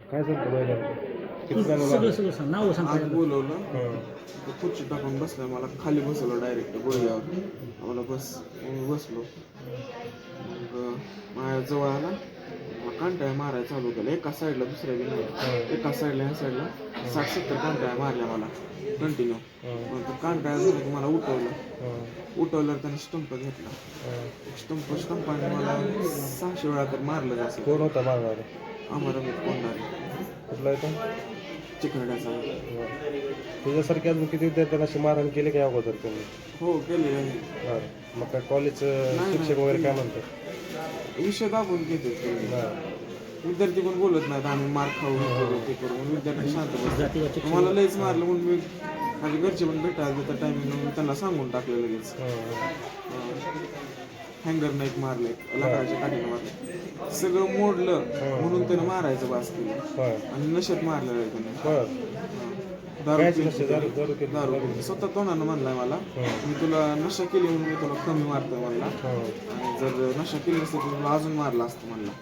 काय सांगतो बैलाला किती चालू सगळं सगळं सांग नाव सांग आज पहिल्यांदा. बोलवलं. तो खुर्ची टाकून बसला मला खाली बसवलं डायरेक्ट गोळ्यावर आम्हाला बस मग बसलो. मग माझ्या जवळ आला. मला कांटाळ्या मारायला चालू केलं. एका साईडला दुसऱ्या बी नाही. एका साईडला ह्या साईडला साठ सत्तर कांटाळ्या मारल्या मला. कंटिन्यू मग तो कांटाळ्या झाला की मला उठवलं. उठवल्यावर त्याने स्टंप घेतला. स्टंप स्टंपाने मला सहाशे वेळा तर मारलं जास्त कोण होता मारणार? आम्हाला मी कोणणार कुठला येतो चिकरड्याचा तुझ्यासारखे अजून किती विद्यार्थ्यांना अशी मारहाण केली काय अगोदर तुम्ही? हो केले हा. मग काय कॉलेजचं नाही, शिक्षक वगैरे काय म्हणतात? विषय दाबून घेते विद्यार्थी पण बोलत नाहीत आम्ही मार खाऊ ते करू म्हणून विद्यार्थी शांत बसतात. मला लयच मारलं म्हणून मी माझे घरचे पण भेटायला त्या टायमिंग मी त्यांना सांगून टाकलं लगेच. हँगर नाही मारले लाकडाच्या काठीनं मारले. सगळं मोडलं म्हणून त्यानं मारायचं बास केलं. आणि नशेत मारलेलं आहे त्यानं. दारू. स्वतः तोंडानं म्हणलाय मला. मी तुला नशा केली म्हणून मी तुला कमी मारतोय म्हणला. आणि जर नशा केली नसती तर तुला अजून मारला असतं म्हणला.